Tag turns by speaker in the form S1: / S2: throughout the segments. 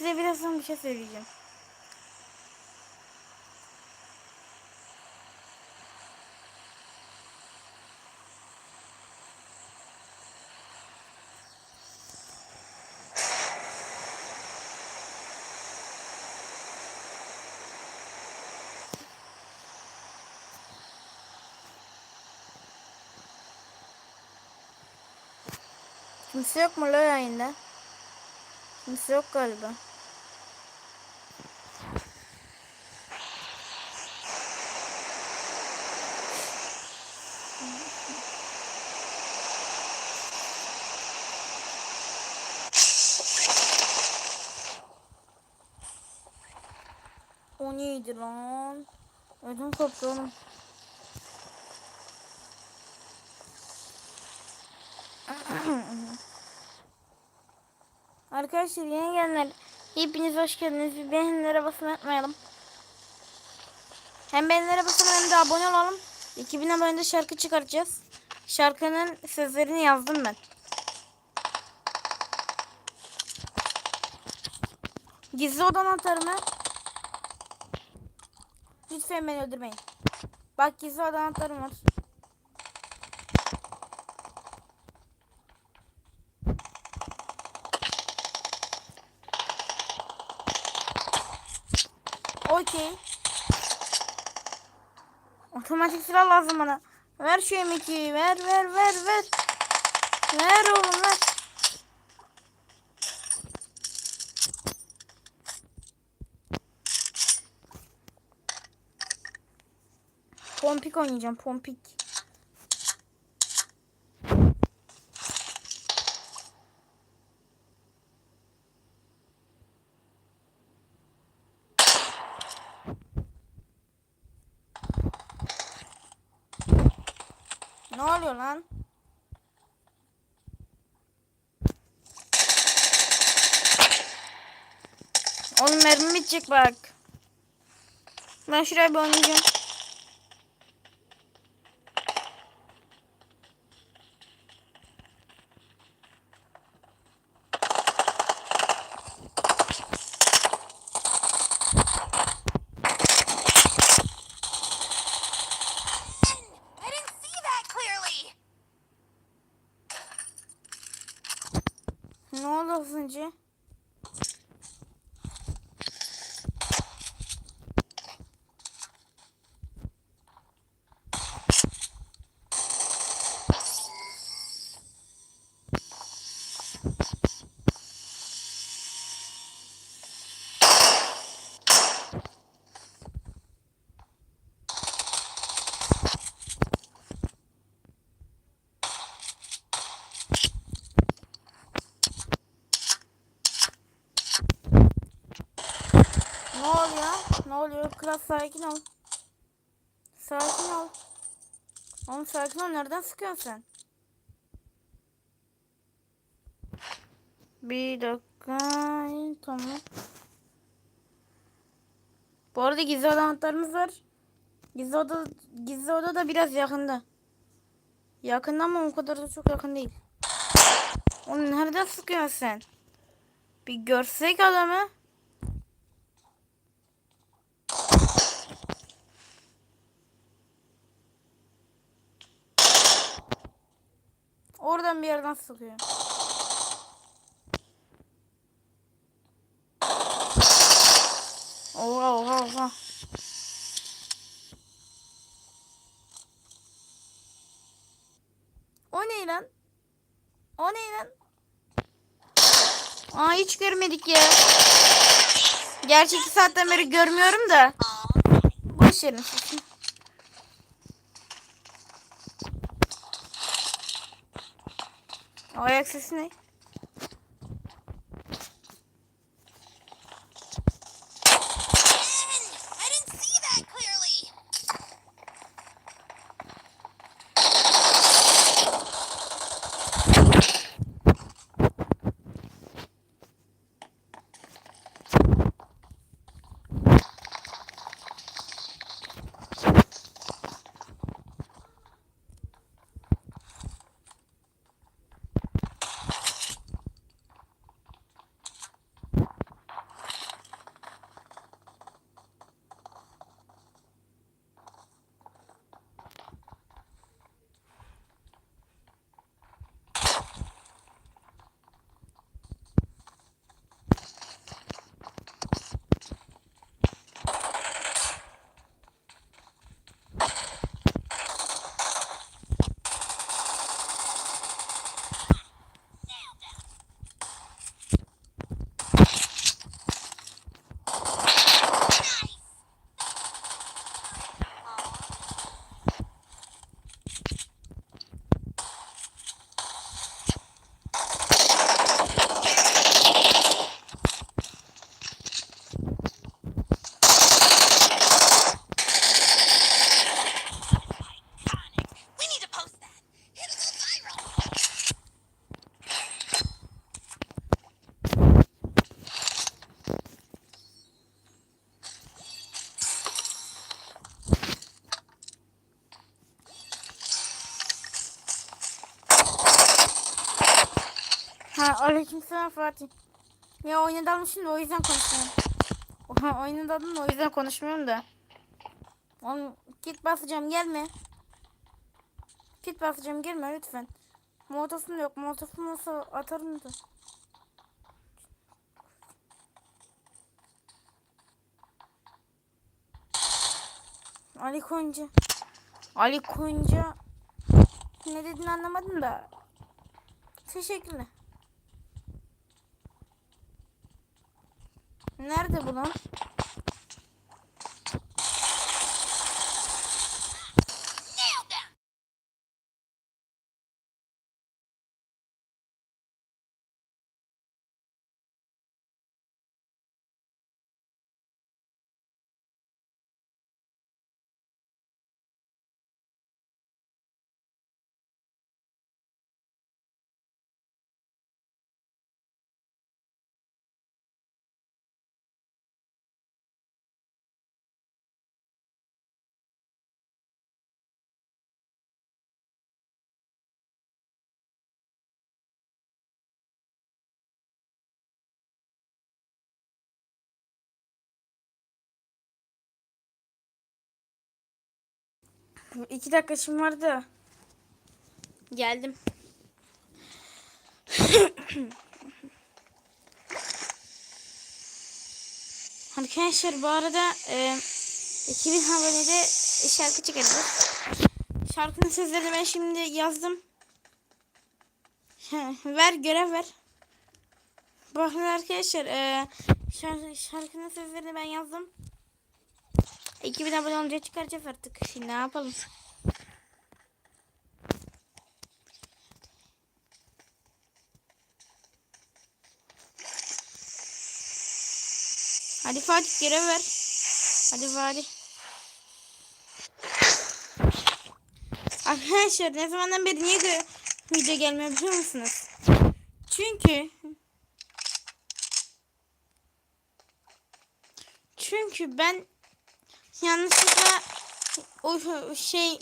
S1: size birazdan bir şey söyleyeceğim. Kimse yok mu la yayında? Kimse yok galiba. O neydi lan? Ödüm koptu oğlum. Arkadaşlar yeni gelenler hepiniz hoş geldiniz. Bir beğenilere basın atmayalım. Hem beğenilere basalım hem de abone olalım. 2000 abonede şarkı çıkartacağız. Şarkının sözlerini yazdım ben. Gizli odan atarımı. Lütfen beni öldürmeyin. Bak gizli odan atarım var. Okey. Otomatik silah lazım bana. Ver şu M2'yi. Ver ver ver ver. Ver oğlum ver. Pompik oynayacağım. Pompik. Ne oluyor lan? Oğlum mermi bitecek bak. Ben şuraya bir oynayacağım. Oluyor? Kral sakin ol. Sakin ol. Oğlum sakin ol. Nereden sıkıyorsun sen? Bir dakika. Tamam. Bu arada gizli oda anahtarımız var. Gizli oda, gizli oda da biraz yakında. Yakında ama o kadar da çok yakın değil. Oğlum nereden sıkıyorsun sen? Bir görsek adamı. Oradan bir yerden sıkıyor. Oha oha oha. O ne lan? O ne lan? Aa hiç görmedik ya. Gerçi iki saatten beri görmüyorum da. Boş verin. siz. O ayak sesi ne? Fatih. Ya oyuna dalmışım da o yüzden konuşmuyorum. Oha oyuna o yüzden konuşmuyorum da. Oğlum git basacağım gelme. Git basacağım gelme lütfen. Molotofum yok. Molotofum olsa atarım da. Ali Konca. Ali Konca. Ne dediğini anlamadım da. Teşekkürler. Nerede bu? İki dakika işim vardı. Geldim. Arkadaşlar bu arada e, 2000 abonede şarkı çıkaracağız. Şarkının sözlerini ben şimdi yazdım. ver görev ver. Bakın arkadaşlar e, şarkı, şarkının sözlerini ben yazdım. 2000 abone olunca çıkaracağız artık. Şimdi ne yapalım? Hadi Fatih görev ver. Hadi Fatih. Arkadaşlar ne zamandan beri niye gö- video gelmiyor biliyor musunuz? Çünkü çünkü ben yanlışlıkla o şey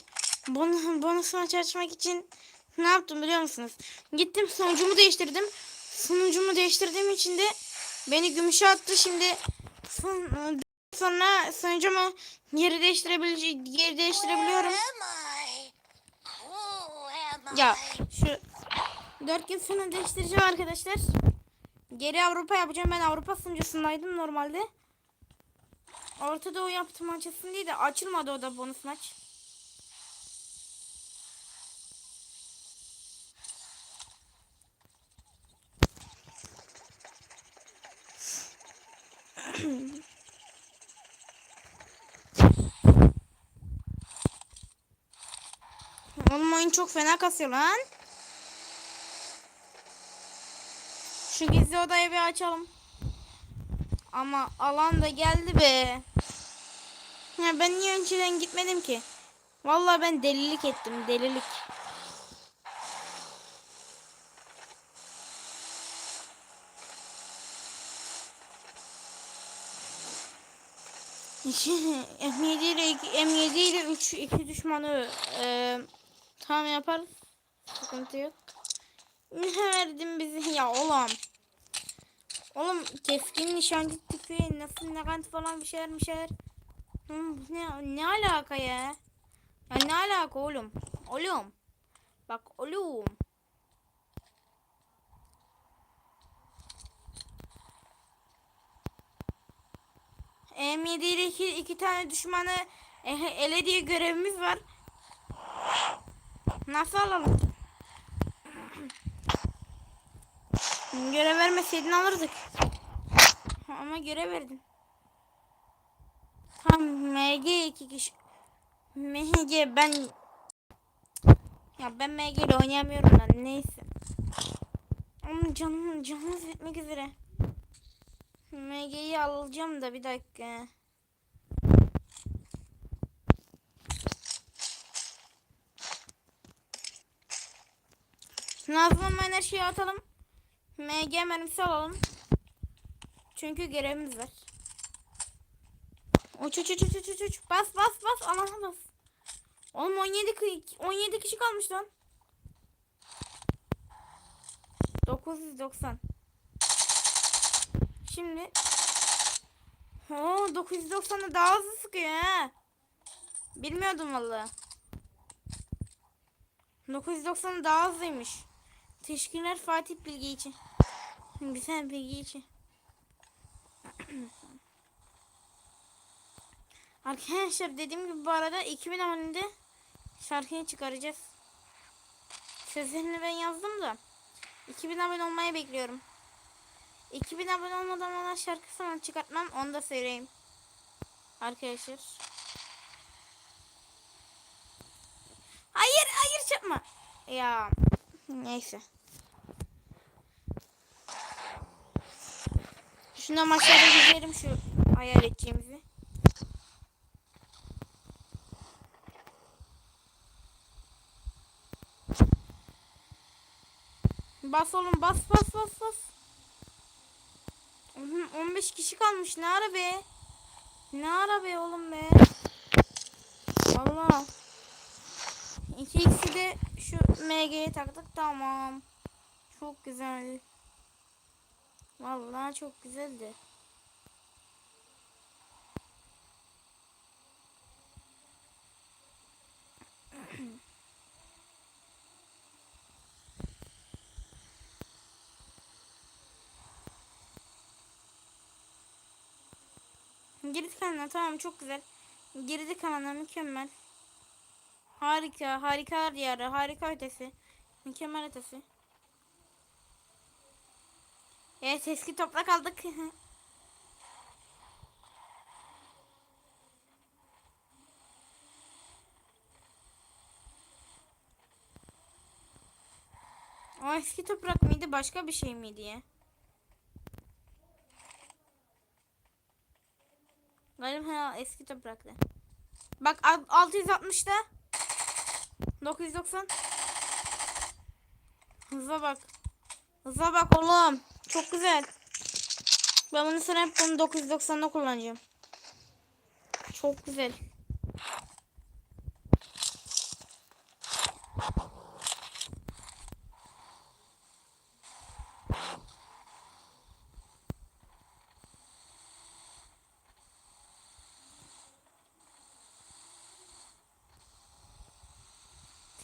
S1: bon bonusunu açmak için ne yaptım biliyor musunuz? Gittim sonucumu değiştirdim. Sonucumu değiştirdiğim için de beni gümüşe attı. Şimdi son, sonra sonucumu geri değiştirebileceğim geri değiştirebiliyorum. Ya şu dört gün sonra değiştireceğim arkadaşlar. Geri Avrupa yapacağım. Ben Avrupa sunucusundaydım normalde. Orta Doğu yaptım açılsın diye de açılmadı o da bonus maç. Oğlum oyun çok fena kasıyor lan. Şu gizli odayı bir açalım. Ama alan da geldi be. Ya ben niye önceden gitmedim ki? Vallahi ben delilik ettim, delilik. M7 ile M7 ile 3 2 düşmanı e, tam yapar. Sıkıntı yok. Ne verdin bizi ya oğlum. Oğlum keskin nişancı tipi nasıl nagant falan bir şeyler bir şeyler. Ne, ne alaka ya? Ya ne alaka oğlum? Oğlum. Bak oğlum. M7 ile iki, iki tane düşmanı e, ele diye görevimiz var. Nasıl alalım? Görev vermeseydin alırdık. Ama görev verdin. Tam MG iki kişi. MG ben ya ben MG ile oynayamıyorum da neyse. Ama canım canımız bitmek üzere. MG'yi alacağım da bir dakika. Nazlı her şeyi atalım. MG mermisi alalım. Çünkü görevimiz var. Uç uç uç uç uç uç. Bas bas bas. Alana bas. Oğlum 17, kı- 17 kişi kalmış lan. 990. Şimdi Oo 990'da daha hızlı sıkıyor ha. Bilmiyordum valla. 990 daha hızlıymış. Teşekkürler Fatih bilgi için. Güzel bilgi için. Arkadaşlar dediğim gibi bu arada 2000 abonede şarkıyı çıkaracağız. Sözlerini ben yazdım da 2000 abone olmayı bekliyorum. 2000 abone olmadan ona şarkı çıkartmam onu da söyleyeyim. Arkadaşlar. Hayır hayır yapma. Ya neyse. Şuna aşağıda gezelim şu hayal edeceğimizi. Bas oğlum bas bas bas bas. Oğlum 15 kişi kalmış ne ara be? Ne ara be oğlum be? Allah. İki ikisi de şu MG'ye taktık tamam. Çok güzel. Vallahi çok güzeldi. Girdik kanalına tamam çok güzel. Girdik kanalına mükemmel. Harika, harikalar diyarı, harika ötesi. Mükemmel ötesi. Evet eski toprak aldık. O eski toprak mıydı başka bir şey miydi ya? Galiba eski toprakta. Bak al- 660'da 990 Hıza bak. Hıza bak oğlum. Çok güzel. Ben bunu sonra hep bunu 990'da kullanacağım. Çok güzel.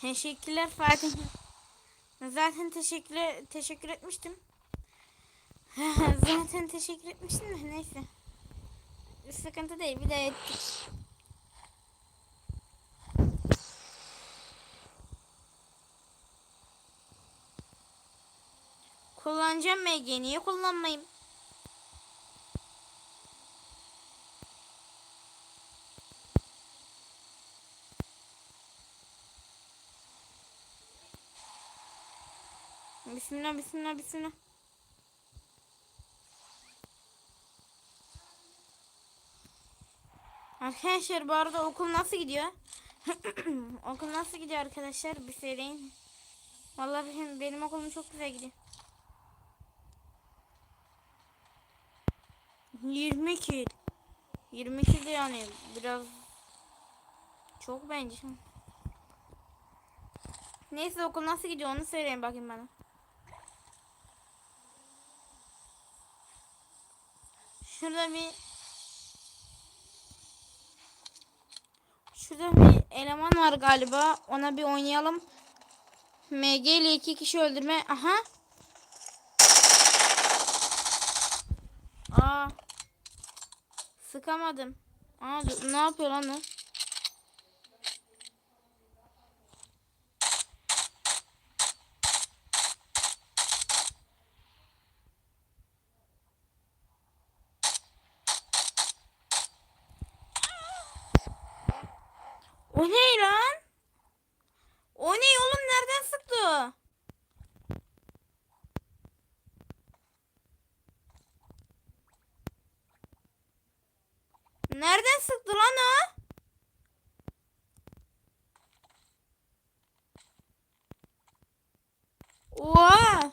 S1: Teşekkürler Fatih. Zaten teşekkür teşekkür etmiştim. Zaten teşekkür etmiştim de neyse. Sıkıntı değil bir de ettik. Kullanacağım MG niye kullanmayayım? Bismillah bismillah bismillah. Arkadaşlar bu arada okul nasıl gidiyor? okul nasıl gidiyor arkadaşlar? Bir söyleyin. Vallahi benim, benim okulum çok güzel gidiyor. 22 22 de yani biraz çok bence. Neyse okul nasıl gidiyor onu söyleyin bakayım bana. Şurada bir Şurada bir eleman var galiba. Ona bir oynayalım. MG ile iki kişi öldürme. Aha. Aa. Sıkamadım. Aa, ne yapıyor lan o? O ne lan? O ne oğlum nereden sıktı? Nereden sıktı lan o? Oha!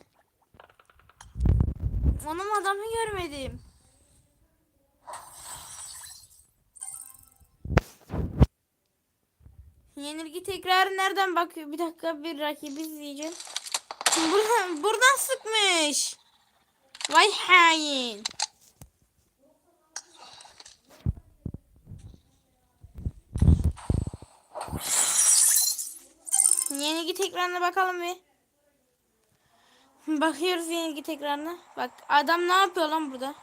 S1: Onun adamı görmedim. Yenilgi tekrarı nereden bakıyor? Bir dakika bir rakibi izleyeceğim. Buradan, buradan sıkmış. Vay hain. Yenilgi tekrarına bakalım bir. Bakıyoruz yenilgi tekrarına. Bak adam ne yapıyor lan burada?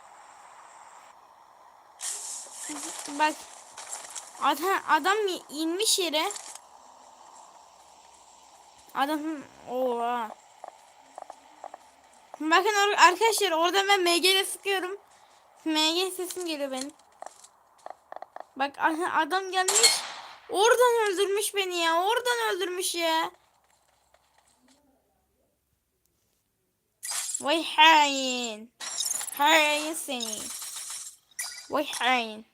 S1: Bak. Adam, adam inmiş yere. Adam oha. Bakın arkadaşlar orada ben MG ile sıkıyorum. MG sesim geliyor benim. Bak adam gelmiş. Oradan öldürmüş beni ya. Oradan öldürmüş ya. Vay hain. Hain seni. Vay hain.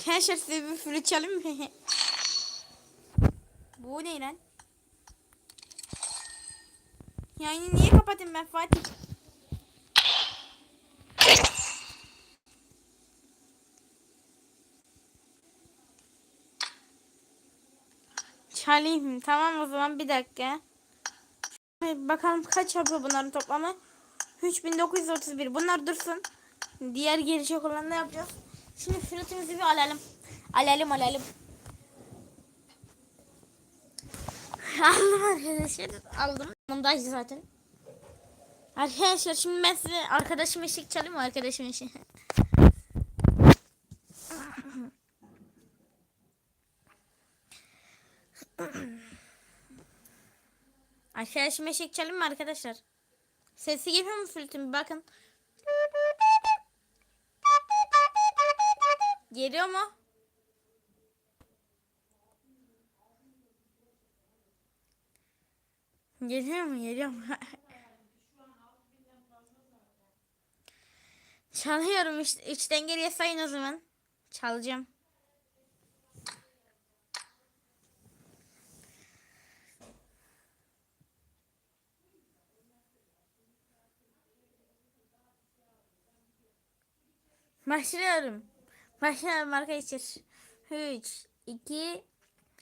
S1: Arkadaşlar size bir flüt çalayım mı? Bu ne lan? Yani niye kapatayım ben Fatih? Çalayım. Tamam o zaman bir dakika. Bakalım kaç yapıyor bunların toplamı? 3931. Bunlar dursun. Diğer gelecek olanı yapacağız. Şimdi flütümüzü bir alalım. Alalım alalım. Aldım arkadaşlar. Aldım. Bundaydı zaten. Arkadaşlar şimdi ben size arkadaşım eşlik çalayım mı arkadaşım eşlik? Arkadaşım eşlik çalayım mı arkadaşlar? Sesi geliyor mu flütün bakın. Geliyor mu? Geliyor mu? Geliyor mu? Çalıyorum işte. Üçten geriye sayın o zaman. Çalacağım. Başlıyorum. Başlıyorum arkadaşlar. 3, 2,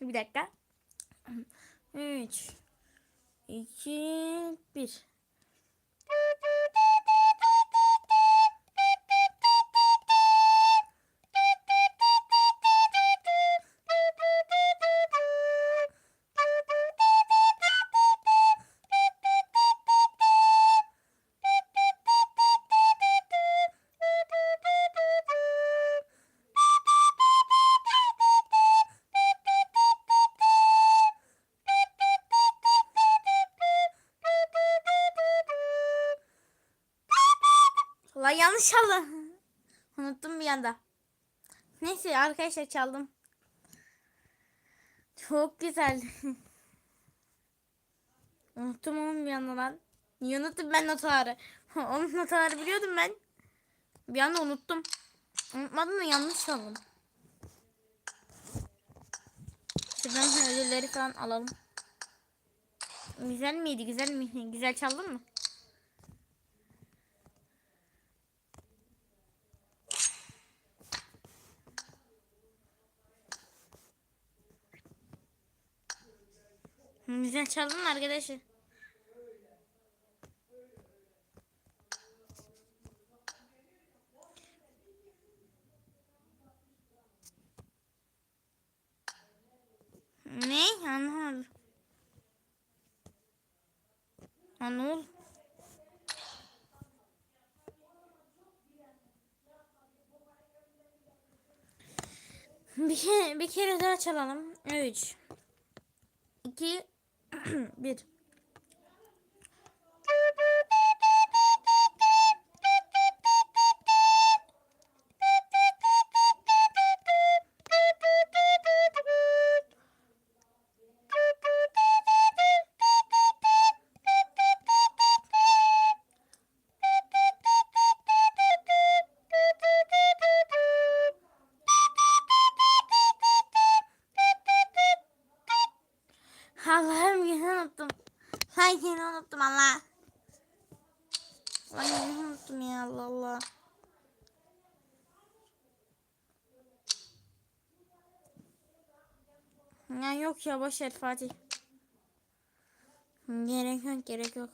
S1: bir dakika. 3, 2, 1. Lan yanlış çaldım. Unuttum bir anda. Neyse arkadaşlar çaldım. Çok güzel. Unuttum onun bir anda lan. Niye unuttum ben notaları? onun notaları biliyordum ben. Bir anda unuttum. Unutmadım da yanlış çaldım. Şuradan ödülleri falan alalım. Güzel miydi? Güzel mi? Güzel çaldın mı? Güzel çaldın mı arkadaşlar? Ne? Anlamadım. Oldu? Bir bir kere daha çalalım. 3 2 1 yok ya boş ver Fatih. Gerek yok gerek yok.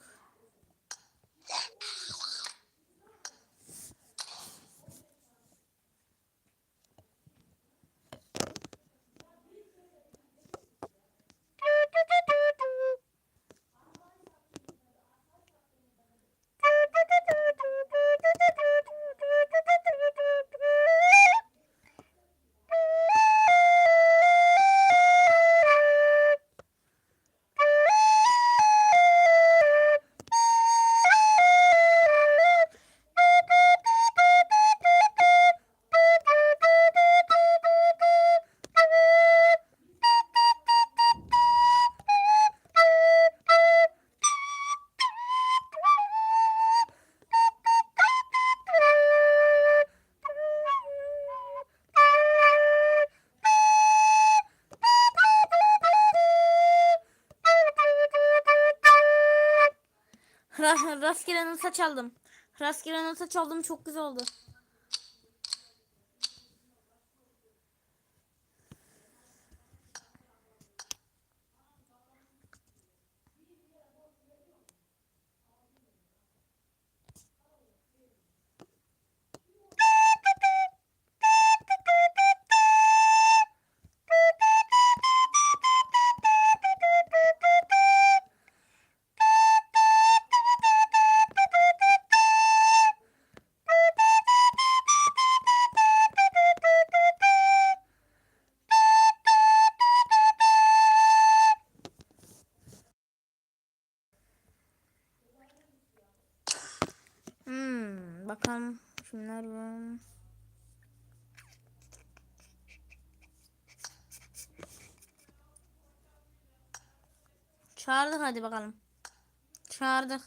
S1: Ra rastgele nota çaldım. Rastgele nota çaldım çok güzel oldu. Bakalım kimler var. Çağırdık hadi bakalım. Çağırdık.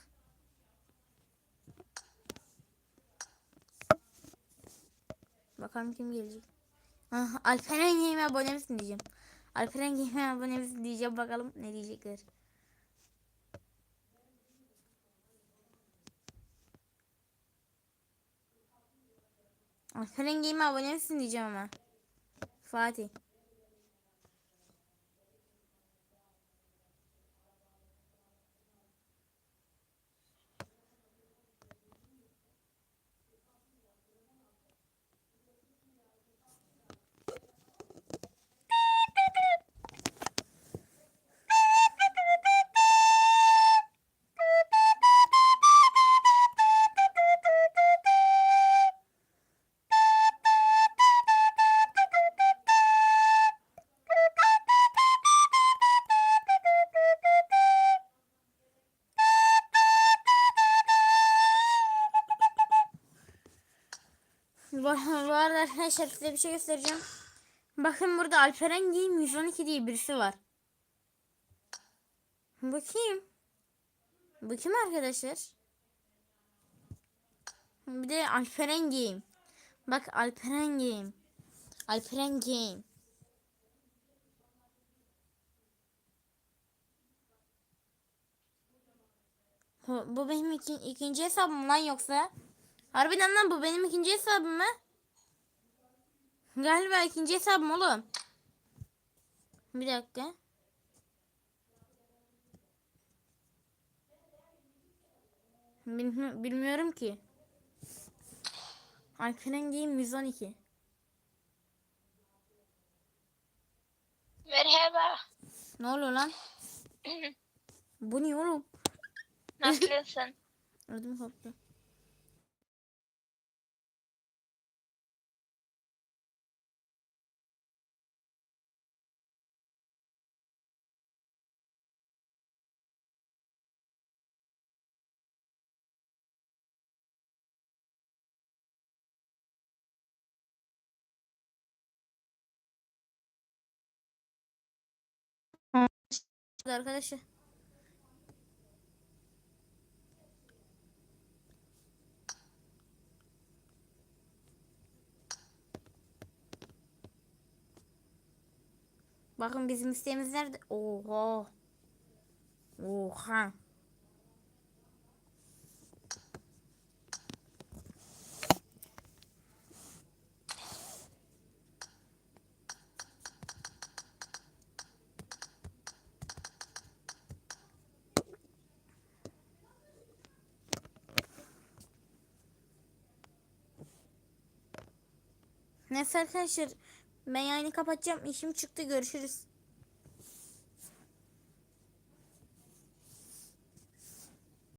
S1: Bakalım kim gelecek. Ah, Alperen Game'e abone misin diyeceğim. Alperen Game'e abone misin diyeceğim bakalım ne diyecekler. Alperen Game'e abone misin diyeceğim ama. Fatih. Bu, arada arkadaşlar size bir şey göstereceğim. Bakın burada Alperen Game 112 diye birisi var. Kim? Bu kim arkadaşlar? Bir de Alperen Game. Bak Alperen Game. Alperen Game. Bu, benim iki, ikinci hesabım lan yoksa. Harbiden lan bu benim ikinci hesabım mı? Galiba ikinci hesabım oğlum. Bir dakika. Bilmi- bilmiyorum ki. Alperen Game 112.
S2: Merhaba.
S1: Ne oluyor lan? Bu ne oğlum?
S2: Nasılsın?
S1: Ödüm koptu. Arkadaşlar. Bakın bizim isteğimiz nerede? Oha. Oha. Neyse arkadaşlar ben yayını kapatacağım. İşim çıktı. Görüşürüz.